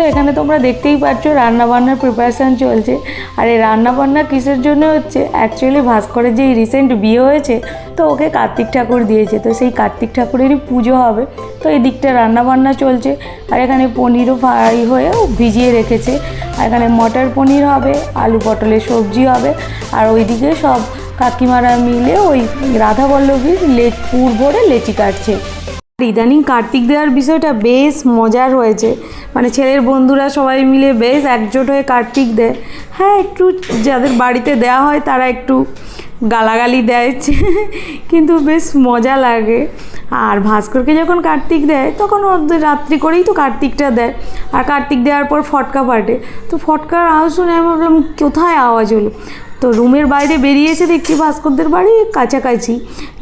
তো এখানে তোমরা দেখতেই পাচ্ছ রান্নাবান্নার প্রিপারেশান চলছে। আর এই রান্নাবান্না কিসের জন্য হচ্ছে? অ্যাকচুয়ালি ভাস্করের যে রিসেন্ট বিয়ে হয়েছে, তো ওকে কার্তিক ঠাকুর দিয়েছে। তো সেই কার্তিক ঠাকুরেরই পুজো হবে। তো এই দিকটা রান্নাবান্না চলছে। আর এখানে পনিরও ফ্রাই হয়ে ভিজিয়ে রেখেছে। আর এখানে মটর পনির হবে, আলু পটলের সবজি হবে। আর ওইদিকে সব কাকিমারা মিলে ওই রাধাবল্লভীর লে, পুর ভরে লেচি কাটছে। ইদানিং কার্তিক দেওয়ার বিষয়টা বেশ মজার হয়েছে। মানে ছেলের বন্ধুরা সবাই মিলে বেশ একজোট হয়ে কার্তিক দেয় হ্যাঁ একটু যাদের বাড়িতে দেওয়া হয় তারা একটু গালাগালি দেয়। কিন্তু বেশ মজা লাগে। আর ভাস্করকে যখন কার্তিক দেয়, তখন ওদের রাত্রি করেই তো কার্তিকটা দেয়। আর কার্তিক দেওয়ার পর ফটকা ফাটে। তো ফটকার আওয়াজ শুনে আমি ভাবলাম কোথায় আওয়াজ হলো? তো রুমের বাইরে বেরিয়েছে দেখছি ভাস্করদের বাড়ি কাছাকাছি।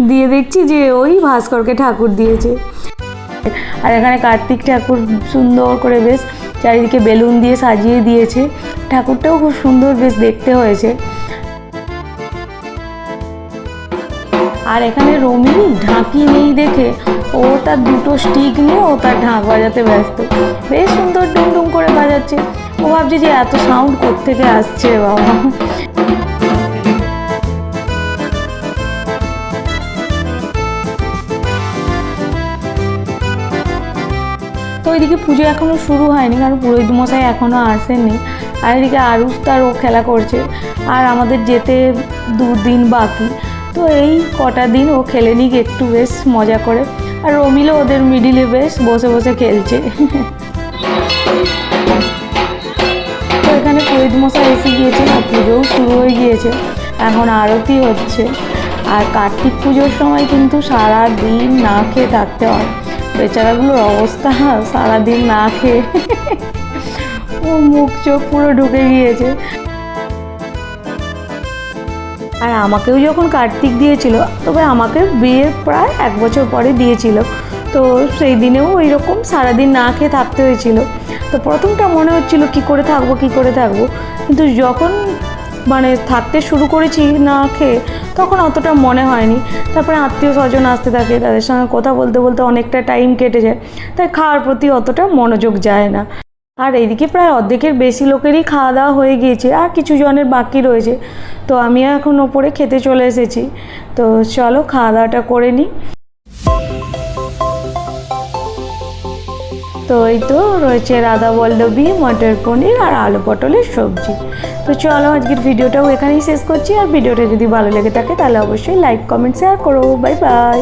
দিয়ে দেখছি যে ওই ভাস্করকে ঠাকুর দিয়েছে। আর এখানে কার্তিক ঠাকুর সুন্দর করে বেশ চারিদিকে বেলুন দিয়ে সাজিয়ে দিয়েছে। ঠাকুরটাও খুব সুন্দর বেশ দেখতে হয়েছে। আর এখানে রমি ঢাকি নেই দেখে ও তার দুটো স্টিক নিয়ে ও তার ঢাক বাজাতে ব্যস্ত। বেশ সুন্দর ডুমডুম করে বাজাচ্ছে। ও ভাবছে যে এত সাউন্ড কোত্থেকে আসছে, বাবা। তো ওইদিকে পুজো এখনও শুরু হয়নি, কারণ পুরোহিত মশাই এখনও আসেননি। আর এদিকে আরুষ তার ও খেলা করছে, আর আমাদের যেতে দুদিন বাকি। তো এই কটা দিন ও খেলে নিক একটু বেশ মজা করে। আর রমিলও ওদের মিডিলে বেশ বসে বসে খেলছে। তো এখানে পুরোহিত মশাই এসে গিয়েছে, আর পুজোও শুরু হয়ে গিয়েছে। এখন আরতি হচ্ছে। আর কার্তিক পুজোর সময় কিন্তু সারা দিন না খেয়ে থাকতে হয়। বেচারাগুলোর অবস্থা সারাদিন না খেয়ে। ও মুখ চোখ পুরো ঢুকে গিয়েছে। আর আমাকেও যখন কার্তিক দিয়েছিল, তবে আমাকে বিয়ের প্রায় এক বছর পরে দিয়েছিল। তো সেই দিনেও ওই রকম সারাদিন না খেয়ে থাকতে হয়েছিল। তো প্রথমটা মনে হচ্ছিল, কি করে থাকব, কি করে থাকব? কিন্তু যখন মানে থাকতে শুরু করেছি না খেয়ে, তখন অতটা মনে হয়নি। তারপরে আত্মীয় স্বজন আসতে থাকে, তাদের সঙ্গে কথা বলতে বলতে অনেকটা টাইম কেটে যায়। তাই খাওয়ার প্রতি অতটা মনোযোগ যায় না। আর এইদিকে প্রায় অর্ধেকের বেশি লোকেরই খাওয়া দাওয়া হয়ে গিয়েছে, আর কিছু জনের বাকি রয়েছে। তো আমিও এখন ওপরে খেতে চলে এসেছি। তো চলো খাওয়া দাওয়াটা করে নিই। তো এই তো রয়েছে রাধা বল্লভী, মটর পনির আর আলু পটলের সবজি। তো চলো আজকের ভিডিওটাও এখানেই শেষ করছি। আর ভিডিওটা যদি ভালো লেগে থাকে তাহলে অবশ্যই লাইক কমেন্ট শেয়ার করো। Bye bye